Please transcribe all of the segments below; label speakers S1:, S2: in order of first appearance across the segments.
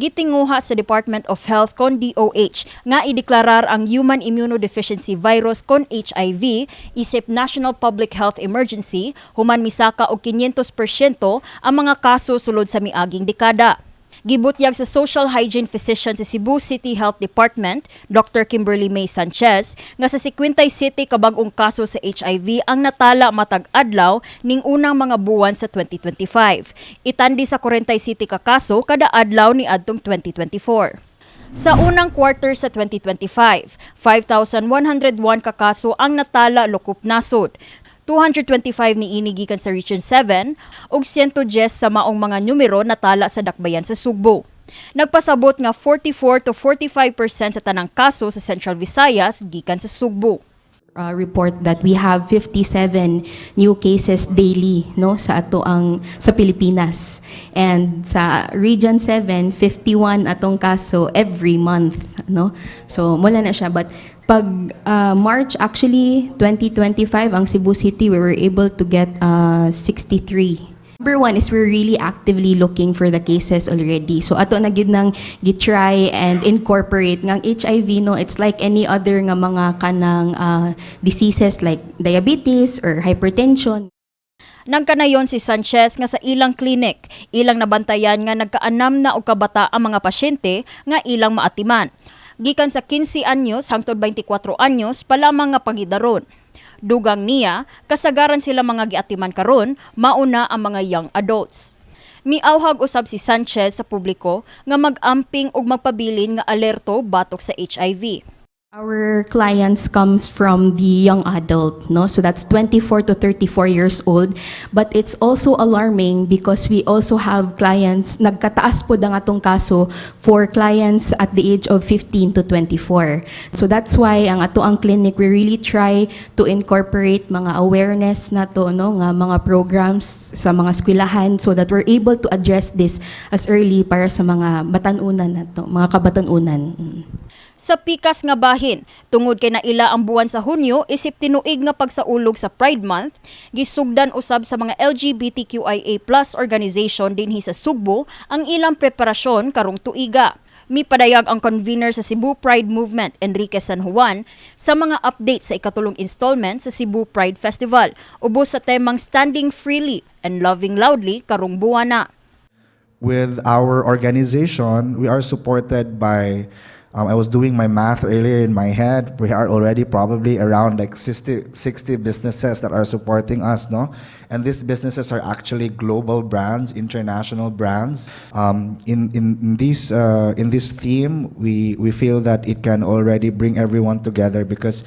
S1: gitinguha sa Department of Health kon DOH nga ideklarar ang human immunodeficiency virus kon HIV isip National Public Health Emergency human misaka og 500% ang mga kaso sulod sa miaging dekada. Gibutyag sa Social Hygiene Physician sa Cebu City Health Department, Dr. Kimberly May Sanchez, nga sa 50 city kabag-ong kaso sa HIV ang natala matag adlaw ning unang mga buwan sa 2025. Itandi sa 40 city ka kaso kada adlaw ni adtong 2024. Sa unang quarter sa 2025, 5,101 ka kaso ang natala lukop nasod. 225 ni ini gikan sa Region 7 ug 110 sa maong mga numero natala sa dakbayan sa Sugbo. Nagpasabot nga 44 to 45% sa tanang kaso sa Central Visayas gikan sa Sugbo.
S2: uh, report that we have 57 new cases daily no sa ato ang sa Pilipinas and sa region 7 51 atong kaso every month no so mula na siya but pag uh, March actually 2025 ang Cebu City we were able to get uh, 63 Number one is we're really actively looking for the cases already. So ato na gyud nang gitry and incorporate ngang HIV no it's like any other nga mga kanang uh, diseases like diabetes or hypertension.
S1: Nagkanayon si Sanchez nga sa ilang klinik, ilang nabantayan nga nagkaanam na og kabata ang mga pasyente nga ilang maatiman. Gikan sa 15 anyos hangtod 24 anyos pa lamang nga pangidaron. Dugang niya, kasagaran sila mga giatiman karon, mauna ang mga young adults. Miawhag usab si Sanchez sa publiko nga mag-amping ug magpabilin nga alerto batok sa HIV.
S2: Our clients comes from the young adult, no? So that's 24 to 34 years old. But it's also alarming because we also have clients, nagkataas po ang atong kaso for clients at the age of 15 to 24. So that's why ang ato ang clinic, we really try to incorporate mga awareness na to, no? Nga mga programs sa mga eskwelahan so that we're able to address this as early para sa mga batanunan na to, mga kabatanunan.
S1: Sa pikas nga bahin, tungod kay naila ang buwan sa Hunyo, isip tinuig nga pagsaulog sa Pride Month, gisugdan usab sa mga LGBTQIA+ organization dinhi sa Sugbo ang ilang preparasyon karong tuiga. Mipadayag ang convener sa Cebu Pride Movement, Enrique San Juan, sa mga update sa ikatulong installment sa Cebu Pride Festival, ubos sa temang Standing Freely and Loving Loudly karong buwan na.
S3: with our organization, we are supported by. Um, I was doing my math earlier in my head. We are already probably around like 60, 60 businesses that are supporting us, no? And these businesses are actually global brands, international brands. Um, in in, in this uh, in this theme, we we feel that it can already bring everyone together because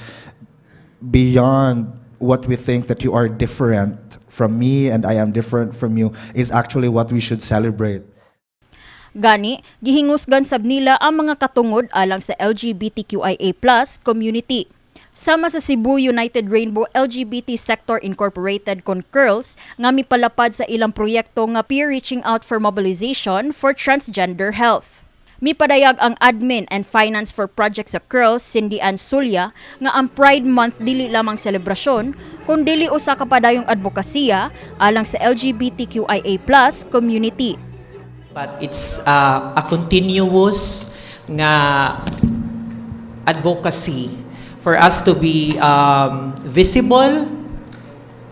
S3: beyond what we think that you are different from me and I am different from you is actually what we should celebrate.
S1: Gani, gihingusgan sab nila ang mga katungod alang sa LGBTQIA+ community. Sama sa Cebu United Rainbow LGBT Sector Incorporated kon Curls nga mipalapad sa ilang proyekto nga peer reaching out for mobilization for transgender health. Mipadayag ang admin and finance for project sa Curls, Cindy Ann Sulya, nga ang Pride Month dili lamang selebrasyon, kundi usa ka padayong advokasya alang sa LGBTQIA+ community.
S4: But it's uh, a continuous nga advocacy for us to be um, visible,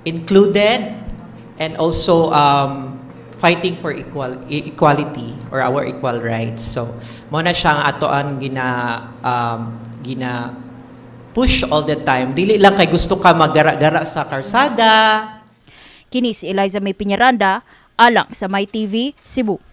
S4: included, and also um, fighting for equal equality or our equal rights. So, mo na siya nga atoan gina um, gina push all the time. Dili lang kay gusto ka magara-gara sa karsada,
S1: Kini si Eliza May Piñaranda, alang sa My TV, Cebu.